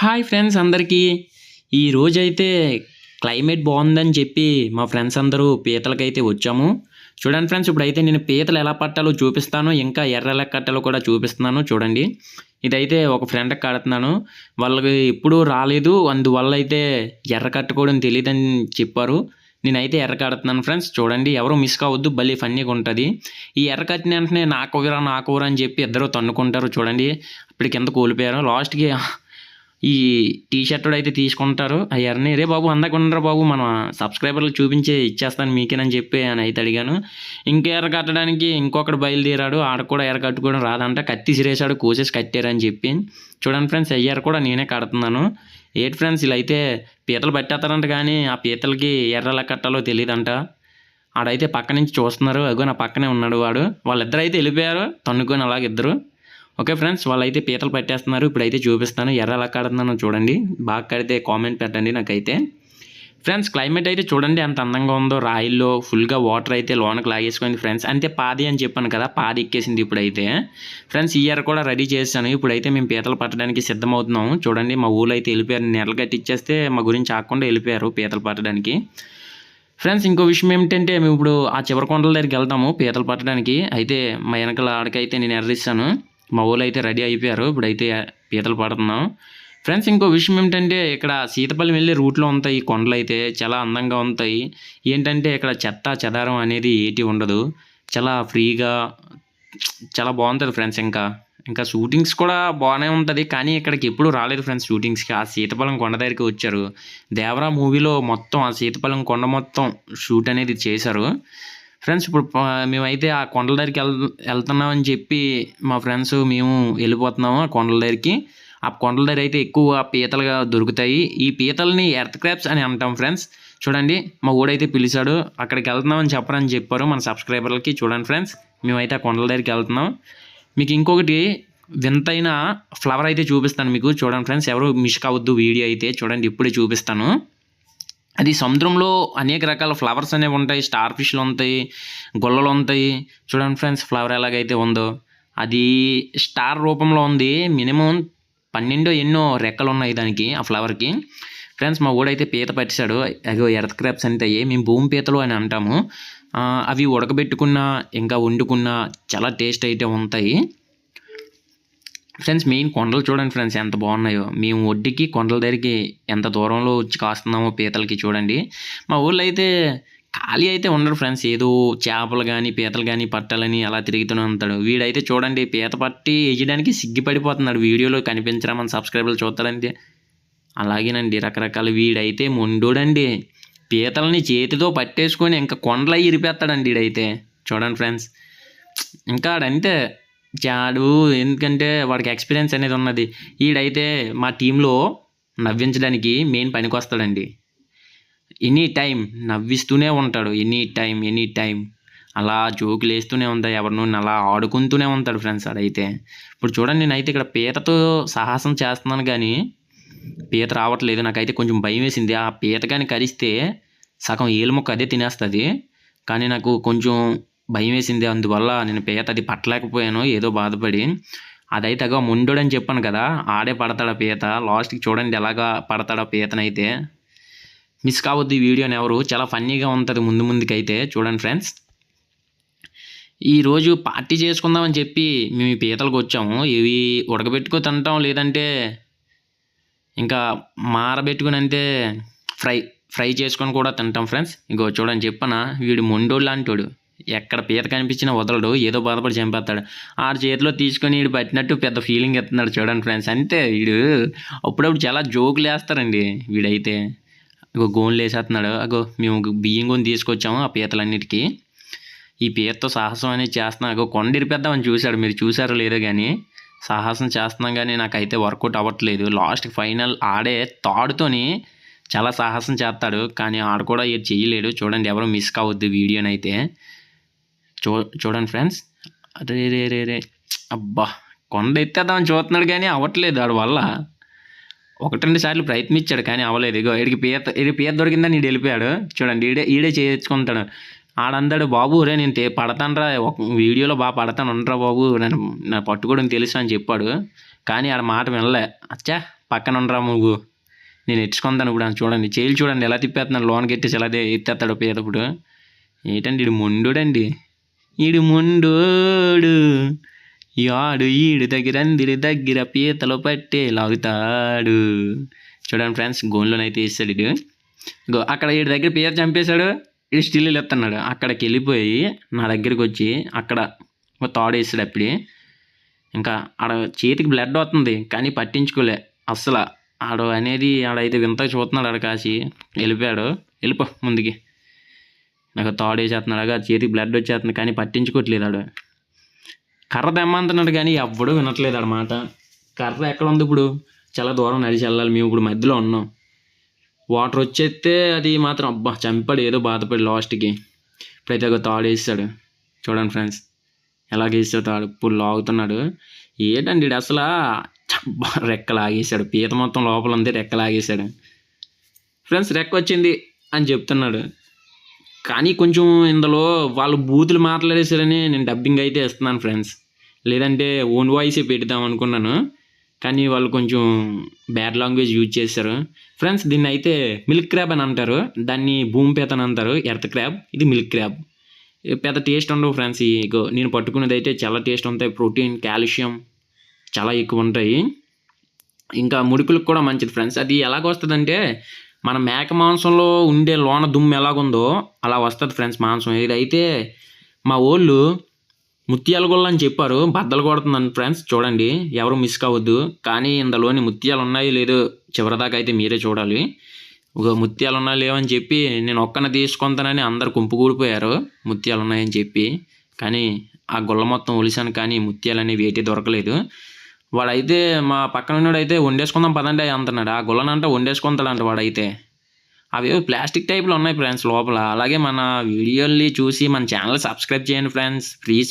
Hi friends అందరికీ. ఈ రోజైతే క్లైమేట్ బాగుందని చెప్పి మా ఫ్రెండ్స్ అందరూ పీతలకైతే వచ్చాము. చూడండి ఫ్రెండ్స్ ఇప్పుడైతే నేను పీతలు ఎలా పట్టాలో చూపిస్తాను ఇంకా ఎర్ర ఎలా కట్టాలో కూడా చూపిస్తున్నాను చూడండి. ఇదైతే ఒక ఫ్రెండ్కి కడుతున్నాను. వాళ్ళకి ఎప్పుడూ రాలేదు అందువల్ల అయితే ఎర్ర కట్టుకోవడం తెలియదని చెప్పారు. నేనైతే ఎర్ర కడుతున్నాను ఫ్రెండ్స్ చూడండి. ఎవరు మిస్ కావద్దు భలే ఫన్నీగా ఉంటుంది. ఈ ఎర్ర కట్టిన వెంటనే నాకురా నాకురా అని చెప్పి ఇద్దరు తన్నుకుంటారు చూడండి. అప్పటికి కింద కోల్పోయారు. లాస్ట్కి ఈ టీ షర్ట్ అయితే తీసుకుంటారు. అయ్యారని రే బాబు అందాక బాబు మన సబ్స్క్రైబర్లు చూపించి ఇచ్చేస్తాను మీకేనని చెప్పి అని అయితే అడిగాను. ఇంకా ఎర్ర కట్టడానికి ఇంకొకటి బయలుదేరాడు. ఆడ కూడా ఎర్ర కట్టుకోవడం రాదంట. కత్తి సిరేసాడు కోసేసి కట్టారని చెప్పి. చూడండి ఫ్రెండ్స్ అయ్యారు కూడా నేనే కడుతున్నాను. ఏంటి ఫ్రెండ్స్ ఇలా అయితే పీతలు పట్టేస్తారంట కానీ ఆ పీతలకి ఎర్ర ఎలా కట్టాలో తెలియదంట ఆడైతే పక్క నుంచి చూస్తున్నారు. అగో నా పక్కనే ఉన్నాడు వాడు. వాళ్ళిద్దరు అయితే వెళ్ళిపోయారు. తన్నుకొని అలాగిద్దరు ఓకే ఫ్రెండ్స్ వాళ్ళైతే పీతలు పట్టేస్తున్నారు. ఇప్పుడైతే చూపిస్తాను. ఎర్ర ఎలా కడుతున్నాను చూడండి. బాగా కడితే కామెంట్ పెట్టండి నాకైతే. ఫ్రెండ్స్ క్లైమేట్ అయితే చూడండి ఎంత అందంగా ఉందో. రాయిల్లో ఫుల్గా వాటర్ అయితే లోనకి లాగేసుకుంది ఫ్రెండ్స్. అంతే పాది అని చెప్పాను కదా పాది ఎక్కేసింది ఇప్పుడైతే. ఫ్రెండ్స్ ఈ ఇయర్ కూడా రెడీ చేశాను. ఇప్పుడైతే మేము పీతలు పట్టడానికి సిద్ధమవుతున్నాం చూడండి మా ఊళ్ళో అయితే వెళ్ళిపోయారు. నెరలు కట్టిచ్చేస్తే మా గురించి ఆకుండా వెళ్ళిపోయారు పీతలు పట్టడానికి. ఫ్రెండ్స్ ఇంకో విషయం ఏమిటంటే మేము ఇప్పుడు ఆ చివరి కొండల దగ్గరికి వెళ్తాము పీతలు పట్టడానికి. అయితే మా వెనకల ఆడకైతే నేను ఎర్రిస్తాను మా ఊళ్ళో అయితే రెడీ అయిపోయారు. ఇప్పుడైతే పీతలు పడుతున్నాం. ఫ్రెండ్స్ ఇంకో విషయం ఏమిటంటే ఇక్కడ సీతపల్లి వెళ్ళే రూట్లో ఉంటాయి కొండలు అయితే చాలా అందంగా ఉంటాయి. ఏంటంటే ఇక్కడ చెత్త చెదారం అనేది ఏటి ఉండదు. చాలా ఫ్రీగా చాలా బాగుంటుంది ఫ్రెండ్స్ ఇంకా. ఇంకా షూటింగ్స్ కూడా బాగానే ఉంటుంది. కానీ ఇక్కడికి ఎప్పుడు రాలేదు ఫ్రెండ్స్ షూటింగ్స్కి. ఆ సీతపల్లం కొండ దగ్గరికి వచ్చారు. దేవరా మూవీలో మొత్తం ఆ సీతపల్లం కొండ మొత్తం షూట్ అనేది చేశారు. ఫ్రెండ్స్ ఇప్పుడు మేమైతే ఆ కొండల దగ్గరికి వెళ్ వెళ్తున్నామని చెప్పి మా ఫ్రెండ్స్ మేము వెళ్ళిపోతున్నాము ఆ కొండల దగ్గరికి. ఆ కొండల దగ్గర అయితే ఎక్కువ పీతలుగా దొరుకుతాయి. ఈ పీతల్ని ఎర్త్ క్రాప్స్ అని అంటాం ఫ్రెండ్స్. చూడండి మా ఊడైతే పిలిచాడు. అక్కడికి వెళ్తున్నామని చెప్పరని చెప్పారు మన సబ్స్క్రైబర్లకి. చూడండి ఫ్రెండ్స్ మేమైతే ఆ కొండల దగ్గరికి వెళ్తున్నాం. మీకు ఇంకొకటి వింతైన ఫ్లవర్ అయితే చూపిస్తాను మీకు. చూడండి ఫ్రెండ్స్ ఎవరు మిస్ కావద్దు వీడియో అయితే. చూడండి ఇప్పుడే చూపిస్తాను. అది సముద్రంలో అనేక రకాల ఫ్లవర్స్ అనేవి ఉంటాయి స్టార్ ఫిష్లు ఉంటాయి గొల్లలు ఉంటాయి. చూడండి ఫ్రెండ్స్ ఫ్లవర్ ఎలాగైతే ఉందో. అది స్టార్ రూపంలో ఉంది. మినిమం పన్నెండో ఎన్నో రెక్కలు ఉన్నాయి దానికి ఆ ఫ్లవర్కి. ఫ్రెండ్స్ మా ఊడైతే పీత పట్టిశాడు. అగో ఎర్త్ క్రాప్స్ అంటాయి మేము భూమి పీతలు అని అంటాము. అవి ఉడకబెట్టుకున్న ఇంకా వండుకున్న చాలా టేస్ట్ అయితే ఉంటాయి. ఫ్రెండ్స్ మెయిన్ కొండలు చూడండి ఫ్రెండ్స్ ఎంత బాగున్నాయో. మేము ఒడ్డుకి కొండల దగ్గరికి ఎంత దూరంలో వచ్చి కాస్తున్నామో పీతలకి చూడండి. మా ఊళ్ళో అయితే ఖాళీ అయితే ఉండరు ఫ్రెండ్స్ ఏదో చేపలు కానీ పీతలు కానీ పట్టాలని అలా తిరుగుతూనే ఉంటాడు. వీడైతే చూడండి పీత పట్టి వేయడానికి సిగ్గిపడిపోతున్నాడు. వీడియోలో కనిపించరా మన సబ్స్క్రైబర్లు చూస్తాడంటే అలాగేనండి రకరకాల వీడైతే మొండోడండి. పీతలని చేతితో పట్టేసుకొని ఇంకా కొండలై ఇరిపేస్తాడండి వీడైతే చూడండి ఫ్రెండ్స్ ఇంకా ఆడంతే చాడు ఎందుకంటే వాడికి ఎక్స్పీరియన్స్ అనేది ఉన్నది. ఈడైతే మా టీంలో నవ్వించడానికి మెయిన్ పనికి వస్తాడండి ఎనీ టైం నవ్విస్తూనే ఉంటాడు. ఎనీ టైం ఎనీ టైం అలా జోకులు వేస్తూనే ఉంటాయి ఎవరినో అలా ఆడుకుంటూనే ఉంటాడు ఫ్రెండ్స్ అడైతే ఇప్పుడు చూడండి నేనైతే ఇక్కడ పీతతో సాహసం చేస్తున్నాను కానీ పీత రావట్లేదు. నాకైతే కొంచెం భయం వేసింది. ఆ పీత కానీ కరిస్తే సగం ఏలు మొక్క అదే తినేస్తుంది. కానీ నాకు కొంచెం భయం వేసింది అందువల్ల నేను పీత అది పట్టలేకపోయాను. ఏదో బాధపడి అదైతే అగో ముండోడని చెప్పాను కదా. ఆడే పడతాడు ఆ పీత? లాస్ట్కి చూడండి ఎలాగా పడతాడా పీతనైతే. మిస్ కావద్దు ఈ వీడియోని ఎవరు. చాలా ఫన్నీగా ఉంటుంది ముందు ముందుకైతే. చూడండి ఫ్రెండ్స్. ఈరోజు పార్టీ చేసుకుందామని చెప్పి మేము ఈ పీతలకు వచ్చాము. ఇవి ఉడకబెట్టుకో తింటాం. లేదంటే ఇంకా మారబెట్టుకుని అంటే ఫ్రై ఫ్రై చేసుకొని కూడా తింటాం ఫ్రెండ్స్. ఇంకో చూడండి చెప్పనా. వీడు మొండోడు లాంటోడు. ఎక్కడ పీత కనిపించినా వదలడు ఏదో బాధపడి చంపేస్తాడు. ఆడు చేతిలో తీసుకొని వీడు పట్టినట్టు పెద్ద ఫీలింగ్ ఎత్తున్నాడు చూడండి ఫ్రెండ్స్ అంతే వీడు అప్పుడప్పుడు చాలా జోకులు వేస్తారండి వీడైతే. అగో గోన్లు వేసేస్తున్నాడు. అగో మేము బియ్యం గోని తీసుకొచ్చాము ఆ పీతలన్నిటికీ. ఈ పీతతో సాహసం అనేది చేస్తున్నాం. అగో కొండిరిపేద్దామని చూశాడు. మీరు చూసారో లేదో కానీ సాహసం చేస్తున్నాం కానీ నాకైతే వర్కౌట్ అవ్వట్లేదు. లాస్ట్ ఫైనల్ ఆడే తాడుతోని చాలా సాహసం చేస్తాడు. కానీ ఆడు కూడా ఇది చేయలేడు. చూడండి ఎవరు మిస్ కావద్దు వీడియోనైతే. చూ చూడండి ఫ్రెండ్స్. అరే రే రే రే అబ్బా కొండ ఎత్తేద్దామని చూస్తున్నాడు కానీ అవ్వట్లేదు వాడి వల్ల. ఒకటి రెండు సార్లు ప్రయత్నించాడు కానీ అవ్వలేదు. ఇగో ఈడికి పీత ఇది పీత దొరికిందని ఈడు వెళ్ళిపోయాడు. చూడండి ఈడే ఈడే చేయించుకుంటాడు. ఆడందాడు బాబు రే నేను తే పడతానురా ఒక వీడియోలో బాగా పడతాను ఉండరా బాబు. నేను నా పట్టుకోవడం తెలుసు అని చెప్పాడు. కానీ ఆడ మాట వినలే. అచ్చా పక్కన ఉండరా నువ్వు నేను ఎచ్చుకుందాను ఇప్పుడు చూడండి. చేయలు చూడండి ఎలా తిప్పేస్తున్నాడు. లోన్ కట్టేసి ఎలా ఎత్తేస్తాడు పీతప్పుడు. ఏంటండి ఈడు ముండుడండి. ఈడు ముండోడు. యాడు ఈడు దగ్గర అందిరి దగ్గర పీతలు పట్టే లాగుతాడు. చూడండి ఫ్రెండ్స్ గోన్లోనైతే వేస్తాడు ఇడు. ఇగో అక్కడ వీడి దగ్గర పీత చంపేశాడు. ఇడు స్టిల్ ఎత్తున్నాడు అక్కడికి వెళ్ళిపోయి నా దగ్గరికి వచ్చి అక్కడ ఒక తాడు వేసాడు అప్పుడే. ఇంకా ఆడ చేతికి బ్లడ్ వస్తుంది కానీ పట్టించుకోలే. అస్సలు ఆడు అనేది ఆడైతే వింత చూస్తున్నాడు ఆడ కాసి వెళ్ళిపోయాడు. వెళ్ళిపో ముందుకి. నాకు తాడు వేసేస్తున్నాడు ఆ చేతికి బ్లడ్ వచ్చేస్తుంది కానీ పట్టించుకోవట్లేదు ఆడు. కర్ర తెమ్మంటున్నాడు కానీ ఎవ్వడూ వినట్లేదు ఆడమాట కర్ర ఎక్కడ ఉంది ఇప్పుడు? చాలా దూరం నడిచి వెళ్ళాలి మేము ఇప్పుడు మధ్యలో ఉన్నాం. వాటర్ వచ్చేస్తే అది మాత్రం అబ్బా చంపాడు ఏదో బాధపడి లాస్ట్కి. ఇప్పుడైతే ఒక తాడు వేసాడు. చూడండి ఫ్రెండ్స్ ఎలాగ తాడు? ఇప్పుడు లాగుతున్నాడు. ఏంటండి అసలు? చబ్బా రెక్క పీత మొత్తం లోపల ఉంది రెక్క లాగేశాడు ఫ్రెండ్స్ రెక్క వచ్చింది అని చెప్తున్నాడు. కానీ కొంచెం ఇందులో వాళ్ళు బూతులు మాట్లాడేశారని నేను డబ్బింగ్ అయితే ఇస్తున్నాను ఫ్రెండ్స్ లేదంటే ఓన్ వాయిసే పెడదాం అనుకున్నాను. కానీ వాళ్ళు కొంచెం బ్యాడ్ లాంగ్వేజ్ యూజ్ చేశారు. ఫ్రెండ్స్ దీన్ని అయితే మిల్క్ క్రాబ్ అని అంటారు. దాన్ని భూమి పేత అని అంటారు. ఎర్త్ క్రాబ్ ఇది మిల్క్ క్రాబ్ పెద్ద టేస్ట్ ఉండవు ఫ్రెండ్స్ ఈ నేను పట్టుకునేది అయితే చాలా టేస్ట్ ఉంటాయి. ప్రోటీన్ కాల్షియం చాలా ఎక్కువ ఉంటాయి. ఇంకా ముడుకులకు కూడా మంచిది ఫ్రెండ్స్ అది ఎలాగొస్తుందంటే మన మేక మాంసంలో ఉండే లోన దుమ్ము ఎలాగుందో అలా వస్తుంది ఫ్రెండ్స్ మాంసం. ఇదైతే మా ఓళ్ళు ముత్యాల గుల్ల అని చెప్పారు బద్దలు కొడుతుందని ఫ్రెండ్స్ చూడండి ఎవరు మిస్ కావద్దు. కానీ ఇందులోని ముత్యాలు ఉన్నాయో లేదో చివరిదాకా అయితే మీరే చూడాలి. ఒక ముత్యాలు ఉన్నాయి లేవని చెప్పి నేను ఒక్కన తీసుకుంటానని అందరు గుంపుకూడిపోయారు ముత్యాలు ఉన్నాయని చెప్పి. కానీ ఆ గుల్ల మొత్తం ఒలిసాను కానీ ముత్యాలు అనేవి ఏటి దొరకలేదు. వాడైతే మా పక్కన ఉన్నోడైతే వండేసుకుందాం పదండి అంటున్నాడు. ఆ గుల్లనంట వండేసుకుంటాడంట వాడైతే. అవి ప్లాస్టిక్ టైప్లో ఉన్నాయి ఫ్రెండ్స్ లోపల. అలాగే మన వీడియోల్ని చూసి మన ఛానల్ సబ్స్క్రైబ్ చేయండి ఫ్రెండ్స్. ప్లీజ్